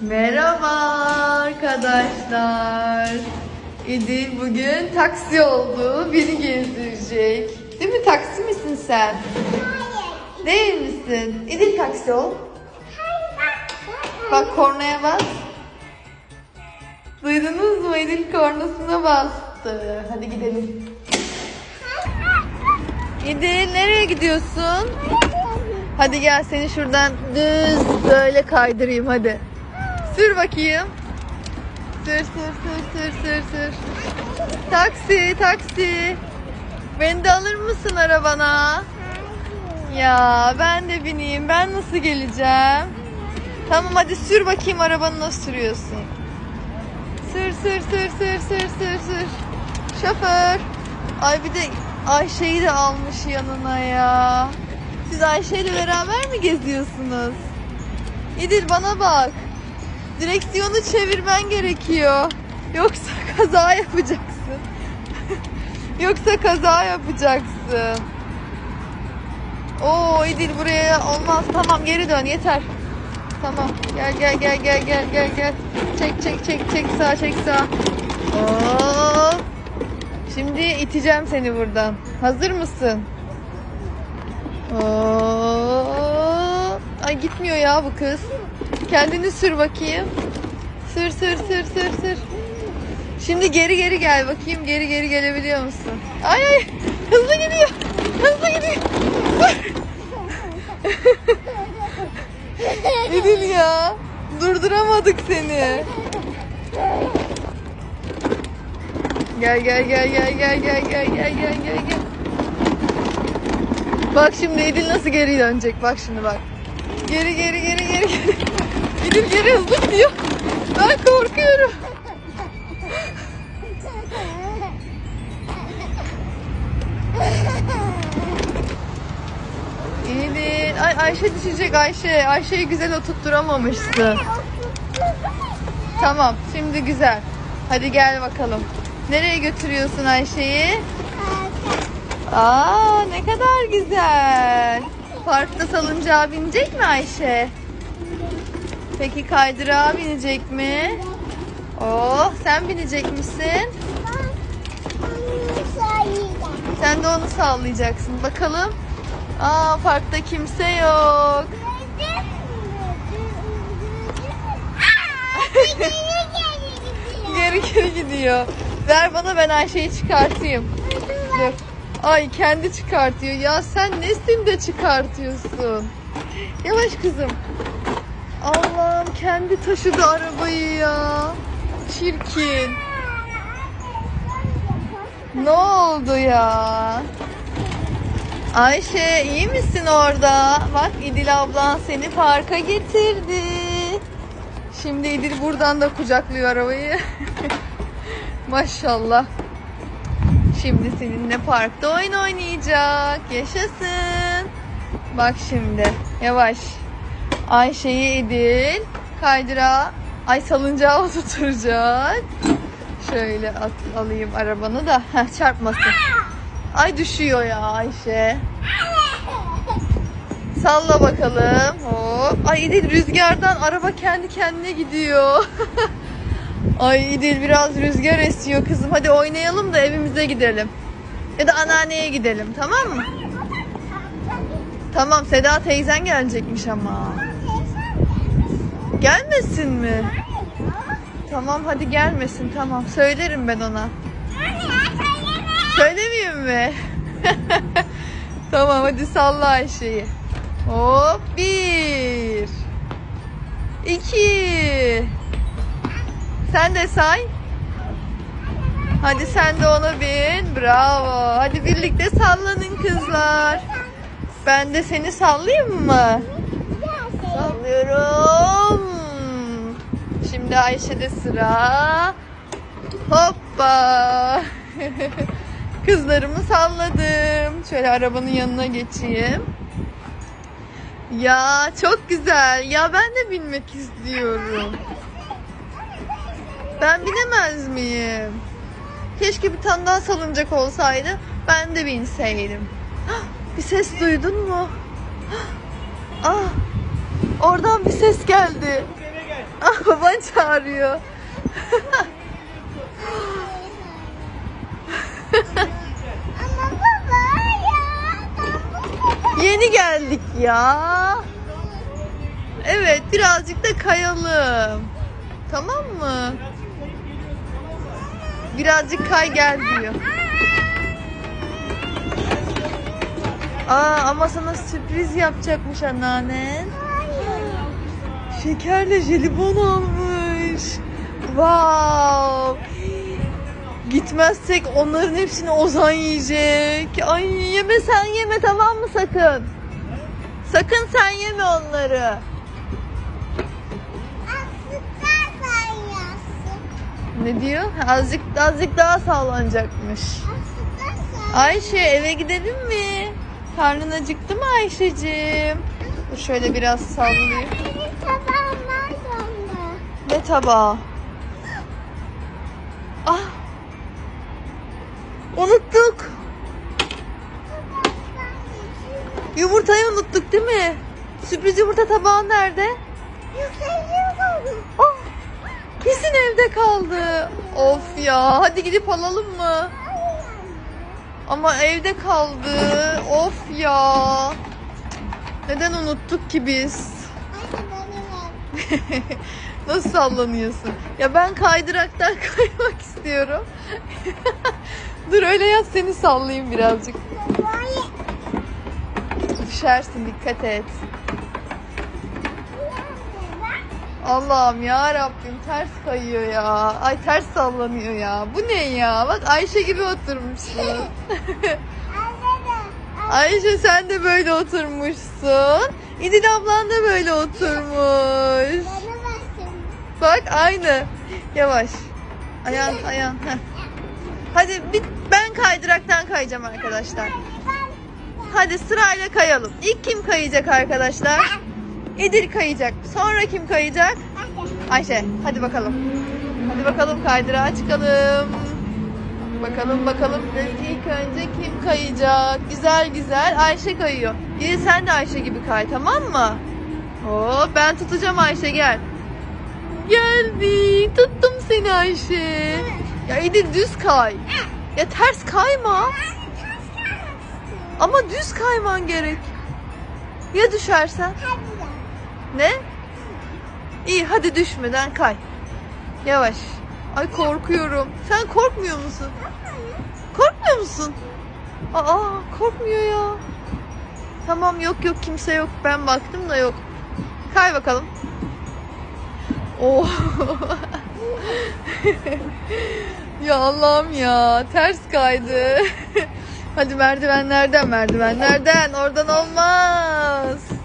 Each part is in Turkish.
Merhaba arkadaşlar. İdil bugün taksi oldu. Beni gezdirecek. Değil mi? Taksi misin sen? Değil misin? İdil taksi ol. Bak kornaya bas. Duydunuz mu? İdil kornasına bastı. Hadi gidelim. İdil nereye gidiyorsun? Hadi gel seni şuradan düz böyle kaydırayım hadi. Sür bakayım. Sür sür sür sür sür sür. Taksi taksi. Beni de alır mısın arabana? Ya ben de bineyim. Ben nasıl geleceğim? Tamam hadi sür bakayım arabanı nasıl sürüyorsun. Sür sür sür sür sür sür sür. Şoför. Ay bir de Ayşe'yi de almış yanına ya. Siz Ayşe ile beraber mi geziyorsunuz? İdil bana bak. Direksiyonu çevirmen gerekiyor. Yoksa kaza yapacaksın. Yoksa kaza yapacaksın. Oo İdil buraya olmaz. Tamam geri dön yeter. Tamam. Gel gel gel gel gel gel gel. Çek çek çek çek sağ çek sağ. Hop. Şimdi iteceğim seni buradan. Hazır mısın? Oo. Ay gitmiyor ya bu kız. Kendini sür bakayım. Sür sür sür sür sür. Şimdi geri geri gel bakayım. Geri geri gelebiliyor musun? Ay ay hızlı gidiyor. Hızlı gidiyor. İdil ya. Durduramadık seni. Gel gel gel gel gel gel gel gel gel gel gel. Bak şimdi Edil nasıl geri dönecek bak şimdi bak. Geri geri geri geri geri. Edil geri hızlı gidiyor. Ben korkuyorum. Edil. Ay Ayşe düşecek Ayşe. Ayşe'yi güzel oturtturamamışsın. Tamam şimdi güzel. Hadi gel bakalım. Nereye götürüyorsun Ayşe'yi? Aa ne kadar güzel. Parkta salıncağa binecek mi Ayşe? Peki kaydırağa binecek mi? Oh sen binecek misin? Sen de onu sallayacaksın. Bakalım. Aa parkta kimse yok. Geri geri gidiyor. Ver bana ben Ayşe'yi çıkartayım. Dur. Ay kendi çıkartıyor. Ya sen nesin de çıkartıyorsun? Yavaş kızım. Allah'ım kendi taşıdı arabayı ya. Çirkin. Ne oldu ya? Ayşe iyi misin orada? Bak İdil ablan seni parka getirdi. Şimdi İdil buradan da kucaklıyor arabayı. Maşallah. Şimdi seninle parkta oynayacak. Yaşasın. Bak şimdi. Yavaş. Ayşe'yi İdil kaydıra ay salıncağa oturtacak. Şöyle at, alayım arabanı da Heh, çarpmasın. Ay düşüyor ya Ayşe. Salla bakalım. Hop. Ay İdil rüzgardan araba kendi kendine gidiyor. Ay İdil biraz rüzgar esiyor kızım. Hadi oynayalım da evimize gidelim. Ya da anneanneye gidelim tamam mı? Tamam Seda teyzen gelecekmiş ama. Gelmesin mi? Tamam hadi gelmesin tamam. Söylerim ben ona. Söylemeyeyim mi? tamam hadi salla Ayşe'yi. Hop bir. iki. Sen de say. Hadi sen de ona bin. Bravo. Hadi birlikte sallanın kızlar. Ben de seni sallayayım mı? Sallıyorum. Şimdi Ayşe'de sıra. Hoppa. Kızlarımı salladım. Şöyle arabanın yanına geçeyim. Ya çok güzel. Ya ben de binmek istiyorum. Ben binemez miyim? Keşke bir tane daha salıncak olsaydı. Ben de binseydim. Hah, Bir ses duydun mu? Hah, Ah, oradan bir ses geldi. Ah baban çağırıyor. Yeni geldik ya. Evet birazcık da kayalım. Tamam mı? Birazcık kay gel diyor. Aa ama sana sürpriz yapacakmış anneannen. Şekerle jelibon almış. Wow. Gitmezsek onların hepsini Ozan yiyecek. Ay yeme sen yeme tamam mı sakın? Sakın sen yeme onları. Ne diyor? Azıcık azıcık daha sallanacakmış. Ayşe eve gidelim mi? Karnın acıktı mı Ayşe'cim? Dur şöyle biraz sallayayım. Ne tabağı? Ah! Unuttuk. Yumurtayı unuttuk değil mi? Sürpriz yumurta tabağı nerede? Ah! Kesin evde kaldı. Of ya. Hadi gidip alalım mı? Ama evde kaldı. Of ya. Neden unuttuk ki biz? Nasıl sallanıyorsun? Ya ben kaydıraktan kaymak istiyorum. Dur öyle yaz seni sallayayım birazcık. Düşersin dikkat et. Allah'ım ya Rabbim ters kayıyor ya. Ay ters sallanıyor ya. Bu ne ya? Bak Ayşe gibi oturmuşsun. Ayşe sen de böyle oturmuşsun. İdil ablan da böyle oturmuş. Bak aynı. Yavaş. Ayağın ayağın. Heh. Hadi bir, ben kaydıraktan kayacağım arkadaşlar. Hadi sırayla kayalım. İlk kim kayacak arkadaşlar? İdil kayacak. Sonra kim kayacak? Ayşe. Hadi bakalım. Hadi bakalım kaydırağa çıkalım. Bakalım bakalım ilk önce kim kayacak? Güzel güzel Ayşe kayıyor. İdil sen de Ayşe gibi kay tamam mı? Hop ben tutacağım Ayşe gel. Geldi. Tuttum seni Ayşe. Ya İdil düz kay. Ya ters kayma. Ama düz kayman gerek. Ya düşersen? Ne? İyi hadi düşmeden kay. Yavaş. Ay korkuyorum. Sen korkmuyor musun? Korkmuyor musun? Aa korkmuyor ya. Tamam yok yok kimse yok. Ben baktım da yok. Kay bakalım. Oh. ya Allah'ım ya ters kaydı. Hadi merdivenlerden merdivenlerden oradan olmaz.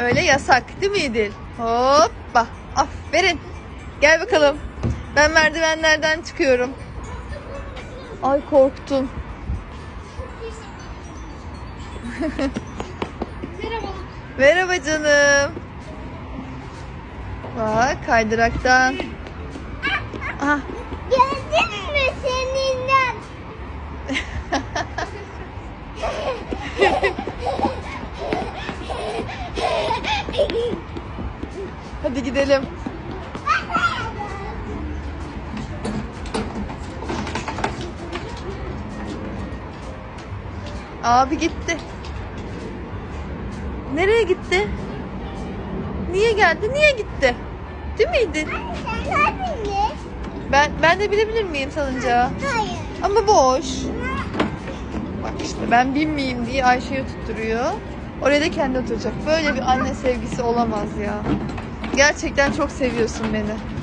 Öyle yasak değil mi İdil? Hoppa aferin. Gel bakalım. Ben merdivenlerden çıkıyorum. Ay korktum. Merhaba canım. Bak kaydıraktan. Ah, Gördün mü seninle? hadi gidelim. Abi gitti. Nereye gitti? Niye geldi? Niye gitti? Değil miydi? Ben ben de bilebilir miyim salıncağı? Hayır. Ama boş. Bak işte ben binmeyeyim diye Ayşe'yi tutturuyor. Oraya da kendi oturacak. Böyle bir anne sevgisi olamaz ya. Gerçekten çok seviyorsun beni.